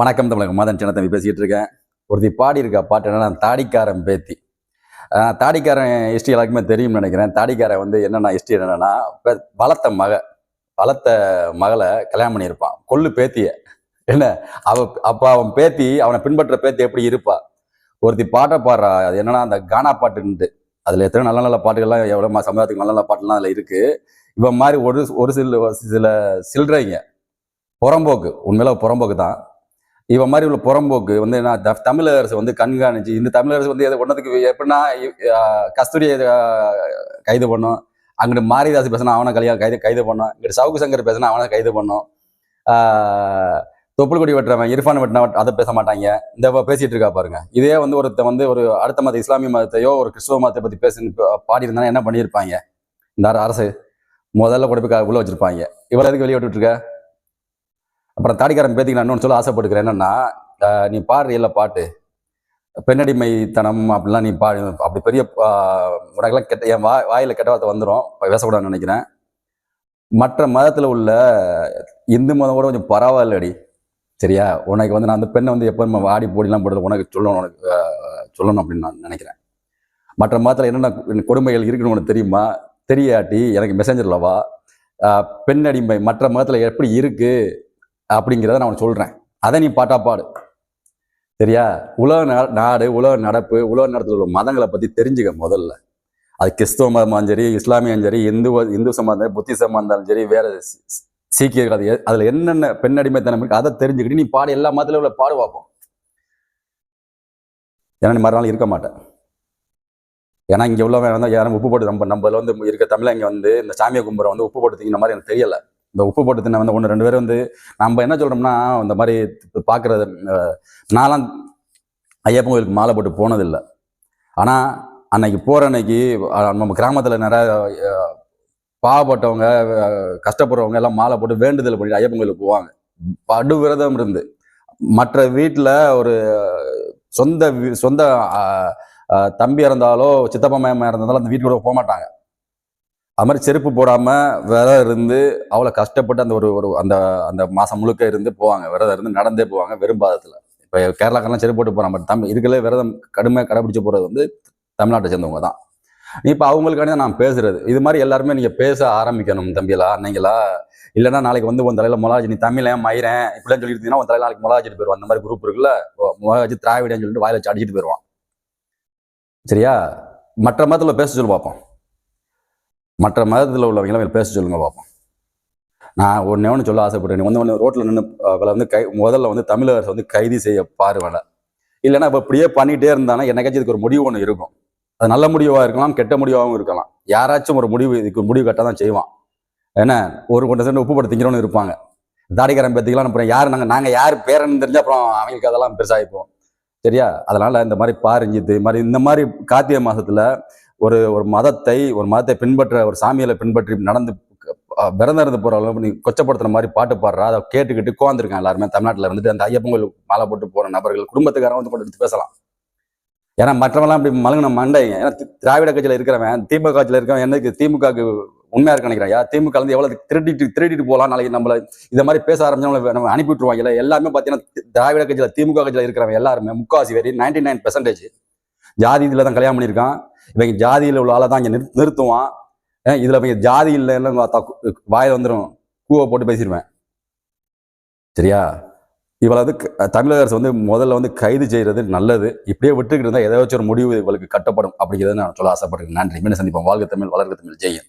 வணக்கம் தமிழக மதன் சின்ன தம்பி பேசிக்கிட்டு இருக்கேன். ஒருத்தி பாடி இருக்கா பாட்டு என்னன்னா தாடிக்காரன் பேத்தி. தாடிக்காரன் ஹிஸ்ட்ரி எல்லாருக்குமே தெரியும்னு நினைக்கிறேன். தாடிக்காரன் வந்து என்னென்னா ஹிஸ்ட்ரி என்னென்னா பலத்த வளர்த்த மக வளர்த்த மகளை கல்யாணம் பண்ணியிருப்பான். கொள்ளு பேத்திய. என்ன? அவ அப்போ அவன் பேத்தி அவனை பின்பற்ற பேத்தி எப்படி இருப்பா? ஒருத்தி பாட்டை பாடுறா. அது என்னன்னா அந்த கானா பாட்டுன்ட்டு அதில் எத்தனை நல்ல நல்ல பாட்டுகள்லாம் எவ்வளோ சமுதாயத்துக்கு நல்ல நல்ல பாட்டுலாம் அதில் இருக்கு. இவன் மாதிரி ஒரு ஒரு சில சில சில்லறைங்க புறம்போக்கு. உண்மையில புறம்போக்கு தான். இவன் மாதிரி உள்ள புறம்போக்கு வந்து நான் த- தமிழரசு வந்து கண்காணிச்சு இந்த தமிழரசு வந்து எதை ஒன்றதுக்கு எப்படின்னா கஸ்தூரியை கைது பண்ணும். அங்கிட்டு மாரிதாஸ் பேசினா அவனை கல்யாணம் கைது கைது பண்ணோம். இங்கிட்டு சவுக்கு சங்கர் பேசினா அவனை கைது பண்ணோம். ஆஹ் வெட்டுறவன் இர்ஃபான் வெட்டினா அதை பேச மாட்டாங்க. இந்த பேசிட்டு இருக்கா பாருங்க. இதே வந்து ஒருத்த வந்து ஒரு அடுத்த மத இஸ்லாமிய மதத்தையோ ஒரு கிறிஸ்துவ மதத்தை பத்தி பேசி பாடி என்ன பண்ணியிருப்பாங்க? இந்த அரசு முதல்ல கொண்டு போய் உள்ள வச்சிருப்பாங்க. இவரை எதுக்கு வெளியே விட்டுட்டு இருக்க? அப்புறம் தாடிக்காரன் பேத்திக்கு சொல்ல ஆசைப்படுக்கிறேன் என்னன்னா நீ நீ பாடுறியல்ல பாட்டு. பெண்ணடிமைத்தனம் அப்படிலாம் நீ பாடு அப்படி பெரிய ஆஹ் உனக்கெல்லாம் கெட்ட என் வா வாயில் கெட்ட வார்த்தை வந்துடும் பேசக்கூடாதுன்னு நினைக்கிறேன். மற்ற மதத்தில் உள்ள இந்து மதம் கூட கொஞ்சம் பரவாயில்லடி. சரியா? உனக்கு வந்து நான் அந்த பெண்ணை வந்து எப்போ வாடி போடிலாம் போடுறது உனக்கு சொல்லணும் உனக்கு சொல்லணும் அப்படின்னு நான் நினைக்கிறேன். மற்ற மதத்தில் என்னென்ன கொடுமைகள் இருக்குன்னு உனக்கு தெரியுமா? தெரியாட்டி எனக்கு மெசேஞ்சரில் வா. பெண் அடிமை மற்ற மதத்தில் எப்படி இருக்குது அப்படிங்கிறத நான் உனக்கு சொல்கிறேன் அதை நீ பாட்டா பாடு. சரியா? உலக நாடு உலக நடப்பு உலக நடத்துல உள்ள மதங்களை பற்றி தெரிஞ்சுக்க முதல்ல. அது கிறிஸ்தவ மதமாக சரி இஸ்லாமியம் சரி இந்து இந்து சம்பந்தம் புத்தி இருந்தாலும் சரி வேற சீக்கியர்கள் அது அதுல என்னென்ன பெண்ணடிமைத்தனம் இருக்கு அதை தெரிஞ்சுக்கிட்டு நீ பாடு எல்லா மதத்துல உள்ள பாடு பார்ப்போம். ஏன்னா நீ மறுநாள் இருக்க மாட்டேன் ஏன்னா இங்க உள்ளவன் வேணாம் யாரும் உப்பு போட்டு நம்ம நம்மள வந்து இருக்க தமிழ் இங்க வந்து இந்த சாமியை கும்புற வந்து உப்பு போட்டு திங்கிற மாதிரி எனக்கு தெரியல. இந்த உப்பு போட்டு தின்ன வந்து ஒன்று ரெண்டு பேர் வந்து நம்ம என்ன சொல்கிறோம்னா இந்த மாதிரி பார்க்குறது அஹ், நான்லாம் ஐயப்பன் கோயிலுக்கு மாலை போட்டு போனதில்லை. ஆனால் அன்னைக்கு போகிற அன்னைக்கு நம்ம கிராமத்தில் நிறைய பாவப்பட்டவங்க கஷ்டப்படுறவங்க எல்லாம் மாலை போட்டு வேண்டுதல் பண்ணிட்டு ஐயப்பன் கோயிலுக்கு போவாங்க. படு விரதம் இருந்து. மற்ற வீட்டில் ஒரு சொந்த வீ- சொந்த தம்பி இறந்தாலோ சித்தப்பா மாமா இறந்தாலும் அந்த வீட்டுக்கு போக மாட்டாங்க. அது மாதிரி செருப்பு போடாமல் விரதம் இருந்து அவ்வளோ கஷ்டப்பட்டு அந்த ஒரு ஒரு அந்த அந்த மாதம் முழுக்க இருந்து போவாங்க. விரதம் இருந்து நடந்தே போவாங்க வெறும் பாதத்தில். இப்போ கேரளாக்கெல்லாம் செருப்பு போட்டு போகிறாங்க பட் தமிழ் இதுக்குள்ளே விரதம் கடுமையாக கடைபிடிச்சு போகிறது வந்து தமிழ்நாட்டை சேர்ந்தவங்க தான். இப்போ அவங்களுக்காண்டி தான் நான் பேசுறது. இது மாதிரி எல்லாருமே நீங்கள் பேச ஆரம்பிக்கணும் தம்பிகளா அன்னைங்களா இல்லைன்னா நாளைக்கு வந்து உன் தலையில் மொளாஜி நீ தமிழன் மயிரன் இப்படிலாம் சொல்லி உன் தலையில் நாளைக்கு மொளாஜிட்டு போயிடுவான் அந்த மாதிரி குரூப் இருக்குல்ல மொளாஜி திராவிடன்னு சொல்லிட்டு வாயில் வச்சு அடிச்சிட்டு போயிடுவான் சரியா? மற்ற மதத்தில் பேச சொல்லி பார்ப்போம் மற்ற மதத்தில் உள்ளவங்களை பேச சொல்லுங்க பார்ப்போம் நான் ஒன்று ஒன்று சொல்ல ஆசைப்படுறேன். நீ வந்து ஒன்று ரோட்டில் நின்று அவளை வந்து கை முதல்ல வந்து தமிழரசு வந்து கைது செய்ய பாருவேன் இல்லைன்னா இப்போ இப்படியே பண்ணிகிட்டே இருந்தானா என்னைக்காச்சும் இதுக்கு ஒரு முடிவு ஒன்று இருக்கும். அது நல்ல முடிவாக இருக்கலாம் கெட்ட முடிவாகவும் இருக்கலாம். யாராச்சும் ஒரு முடிவு இதுக்கு முடிவு கட்ட தான் செய்வான். ஏன்னா ஒரு கொண்ட சேர்ந்து உப்பு போட்டு இருப்பாங்க. தாடிக்காரன் பேத்திக்கலாம் அப்புறம் யார் நாங்கள் நாங்கள் யார் பேரன்னு தெரிஞ்சால் அப்புறம் அவங்களுக்கு அதெல்லாம் பெருசாகிப்போம். சரியா? அதனால் இந்த மாதிரி பாரிஞ்சித்து இது மாதிரி இந்த மாதிரி கார்த்திகை மாதத்தில் ஒரு ஒரு மதத்தை ஒரு மதத்தை பின்பற்ற ஒரு சாமியில பின்பற்றி நடந்து பிறந்திருந்து போகிற போற அளவுக்கு நீ கொச்சப்படுத்துற மாதிரி பாட்டு பாடுறா? அதை கேட்டுக்கிட்டு உட்காந்துருக்கான் எல்லாருமே. தமிழ்நாட்டில் இருந்துட்டு அந்த ஐயப்பங்கள் மாலை போட்டு போகிற நபர்கள் குடும்பத்துக்காரன் வந்து கொண்டு பேசலாம். ஏன்னா மற்றவங்களாம் அப்படி மலங்கின மண்டைங்க. ஏன்னா திராவிட கட்சியில் இருக்கிறவன் திமுக கட்சியில் இருக்கிறவன் என்னக்கு திமுகவுக்கு உண்மையா இருக்க நினைக்கிறேன். யா திமுக வந்து எவ்வளவு திருடிட்டு திருடிட்டு போகலாம் நாளைக்கு நம்மள இதை மாதிரி பேச ஆரம்பிச்சவங்களை நம்ம அனுப்பி விட்டுருவாங்க எல்லாமே பார்த்தீங்கன்னா திராவிட கட்சியில் திமுக கட்சியில் இருக்கிறவங்க எல்லாருமே முக்காசி வரி நைன்டி நைன் பெர்சன்டேஜ் ஜாதி இதில் தான் கல்யாணம் பண்ணியிருக்கான். இவங்க ஜாதியில் உள்ள ஆளை தான் இங்கே நிறு நிறுத்துவான். இதில் இவங்க ஜாதி இல்லை வாயில் வந்துடும் கூவை போட்டு பேசிடுவேன். சரியா? இவளது தமிழக அரசு வந்து முதல்ல வந்து கைது செய்கிறது நல்லது. இப்படியே விட்டுக்கிட்டு இருந்தால் ஏதாச்சும் ஒரு முடிவு இவளுக்கு கட்டப்படும் அப்படிங்கிறத நான் சொல்ல ஆசைப்படுறேன் நன்றி. மீண்டும் சந்திப்போம். வாழ்க தமிழ் வளர்க தமிழ். ஜெயன்